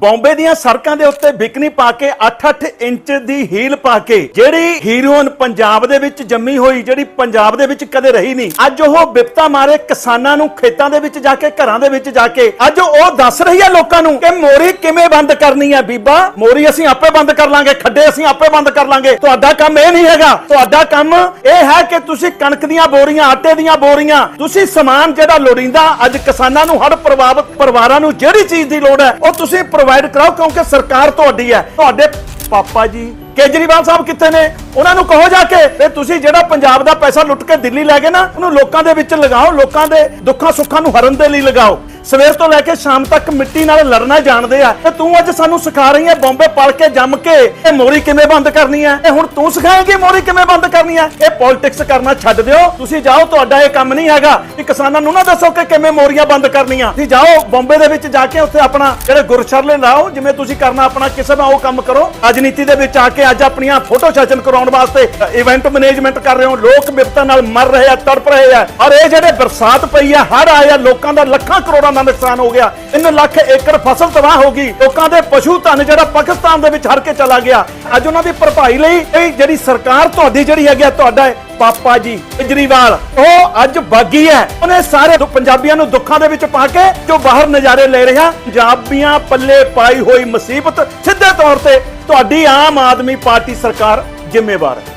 ਬੰਬੇ ਦੀਆਂ ਸੜਕਾਂ ਦੇ ਉੱਤੇ ਬਿਕਨੀ ਪਾ ਕੇ 8-8 ਇੰਚ ਦੀ ਹੀਲ ਪਾ ਕੇ, ਜਿਹੜੀ ਹੀਰੋਇਨ ਪੰਜਾਬ ਦੇ ਵਿੱਚ ਜੰਮੀ ਹੋਈ, ਜਿਹੜੀ ਪੰਜਾਬ ਦੇ ਵਿੱਚ ਕਦੇ ਰਹੀ ਨਹੀਂ। ਅੱਜ ਉਹ ਬਿਪਤਾ ਮਾਰੇ ਕਿਸਾਨਾਂ ਨੂੰ ਖੇਤਾਂ ਦੇ ਵਿੱਚ ਜਾ ਕੇ, ਘਰਾਂ ਦੇ ਵਿੱਚ ਜਾ ਕੇ। ਅੱਜ ਉਹ ਦੱਸ ਰਹੀ ਹੈ ਲੋਕਾਂ ਨੂੰ ਕਿ ਮੋਰੀ ਕਿਵੇਂ ਬੰਦ ਕਰਨੀ ਹੈ ਬੀਬਾ? ਮੋਰੀ ਅਸੀਂ ਆਪੇ ਬੰਦ ਕਰ ਲਾਂਗੇ, ਖੱਡੇ ਅਸੀਂ ਆਪੇ ਬੰਦ ਕਰ ਲਾਂਗੇ। ਤੁਹਾਡਾ ਕੰਮ ਇਹ ਨਹੀਂ ਹੈਗਾ। ਤੁਹਾਡਾ ਕੰਮ ਇਹ ਹੈ ਕਿ ਤੁਸੀਂ ਕਣਕ ਦੀਆਂ ਬੋਰੀਆਂ, ਆਟੇ ਦੀਆਂ ਬੋਰੀਆਂ, ਤੁਸੀਂ ਸਮਾਨ ਜਿਹੜਾ ਲੋੜੀਂਦਾ ਅੱਜ ਕਿਸਾਨਾਂ ਨੂੰ ਹੜ ਪ੍ਰਭਾਵਿਤ ਪਰਿਵਾਰਾਂ ਨੂੰ ਜਿਹੜੀ ਚੀਜ਼ ਦੀ ਲੋੜ ਹੈ, ਉਹ ਤੁਸੀਂ ਪ੍ਰੋਵਾਈਡ ਕਰਾਓ ਕਿਉਂਕਿ ਸਰਕਾਰ ਤੁਹਾਡੀ ਹੈ। ਤੁਹਾਡੇ ਪਾਪਾ ਜੀ ਕੇਜਰੀਵਾਲ ਸਾਹਿਬ ਕਿੱਥੇ ਨੇ? ਉਹਨਾਂ ਨੂੰ ਕਹੋ ਜਾ ਕੇ ਤੇ ਤੁਸੀਂ ਜਿਹੜਾ ਪੰਜਾਬ ਦਾ ਪੈਸਾ ਲੁੱਟ ਕੇ ਦਿੱਲੀ ਲੈ ਗਏ ਨਾ, ਉਹਨੂੰ ਲੋਕਾਂ ਦੇ ਵਿੱਚ ਲਗਾਓ, ਲੋਕਾਂ ਦੇ ਦੁੱਖਾਂ ਸੁੱਖਾਂ ਨੂੰ ਹਰਨ ਦੇ ਲਈ ਲਗਾਓ। ਸਵੇਰ ਤੋਂ ਲੈ ਕੇ ਸ਼ਾਮ ਤੱਕ ਮਿੱਟੀ ਨਾਲ ਲੜਨਾ ਜਾਣਦੇ ਆ। ਤੇ ਤੂੰ ਅੱਜ ਸਾਨੂੰ ਸਿਖਾ ਰਹੀ ਹੈ ਬੰਬੇ ਪੜ ਕੇ ਜੰਮ ਕੇ, ਇਹ ਮੋਰੀ ਕਿਵੇਂ ਬੰਦ ਕਰਨੀ ਹੈ ਇਹ ਹੁਣ ਤੂੰ ਸਿਖਾਏਂਗੀ ਮੋਰੀ ਕਿਵੇਂ ਬੰਦ ਕਰਨੀ ਹੈ ਇਹ ਪੋਲਿਟਿਕਸ ਕਰਨਾ ਛੱਡ ਦਿਓ। ਤੁਸੀਂ ਜਾਓ, ਤੁਹਾਡਾ ਇਹ ਕੰਮ ਨਹੀਂ ਹੈਗਾ। ਕਿ ਕਿਸਾਨਾਂ ਨੂੰ ਨਾ ਦੱਸੋ ਕਿ ਕਿਵੇਂ ਮੋਰੀਆਂ ਬੰਦ ਕਰਨੀਆਂ। ਤੁਸੀਂ ਜਾਓ, ਬੰਬੇ ਦੇ ਵਿੱਚ ਜਾ ਕੇ ਉੱਥੇ ਆਪਣਾ ਜਿਹੜੇ ਗੁਰਸ਼ਰਲੇ ਲਾਓ, ਜਿਵੇਂ ਤੁਸੀਂ ਕਰਨਾ ਆਪਣਾ, ਕਿਸੇ ਦਾ ਉਹ ਕੰਮ ਕਰੋ। ਰਾਜਨੀਤੀ ਦੇ ਵਿੱਚ ਆ ਕੇ ਅੱਜ ਆਪਣੀਆਂ ਫੋਟੋ ਸੈਸ਼ਨ ਕਰਾਉਣ ਵਾਸਤੇ ਇਵੈਂਟ ਮੈਨੇਜਮੈਂਟ ਕਰ ਰਹੇ ਹੋ ਲੋਕ ਵਿਪਤਾ ਨਾਲ ਮਰ ਰਹੇ ਆ ਤੜਪ ਰਹੇ ਆ। ਔਰ ਇਹ ਜਿਹੜੇ ਬਰਸਾਤ ਪਈ ਆ ਹੜ ਆਇਆ ਲੋਕਾਂ ਦਾ ਲੱਖਾਂ ਕਰੋੜਾਂ ਦਾ ਨੁਕਸਾਨ ਹੋ ਗਿਆ। 3 ਲੱਖ ਏਕੜ ਫਸਲ ਤਬਾਹ ਹੋ ਗਈ। ਲੋਕਾਂ ਦੇ ਪਸ਼ੂ ਧਨ ਜਿਹੜਾ ਪਾਕਿਸਤਾਨ ਦੇ ਵਿੱਚ ਹਰ ਕੇ ਚਲਾ ਗਿਆ। ਅੱਜ ਉਹਨਾਂ ਦੀ ਭਰਪਾਈ ਲਈ ਇਹ ਜਿਹੜੀ ਸਰਕਾਰ ਤੁਹਾਡੀ ਜਿਹੜੀ ਹੈਗੀ ਆ, ਤੁਹਾਡਾ ਪਾਪਾ ਜੀ ਕੇਜਰੀਵਾਲ। ਉਹ ਅੱਜ ਬਾਗੀ ਹੈ। ਉਹਨੇ ਸਾਰੇ ਪੰਜਾਬੀਆਂ ਨੂੰ ਦੁੱਖਾਂ ਦੇ ਵਿੱਚ ਪਾ ਕੇ ਜੋ ਬਾਹਰ ਨਜ਼ਾਰੇ ਲੈ ਰਿਹਾ ਪੰਜਾਬੀਆਂ ਪੱਲੇ ਪਾਈ ਹੋਈ ਮੁਸੀਬਤ ਸਿੱਧੇ ਤੌਰ ਤੇ ਤੁਹਾਡੀ ਆਮ ਆਦਮੀ ਪਾਰਟੀ ਸਰਕਾਰ ਜ਼ਿੰਮੇਵਾਰ ਹੈ।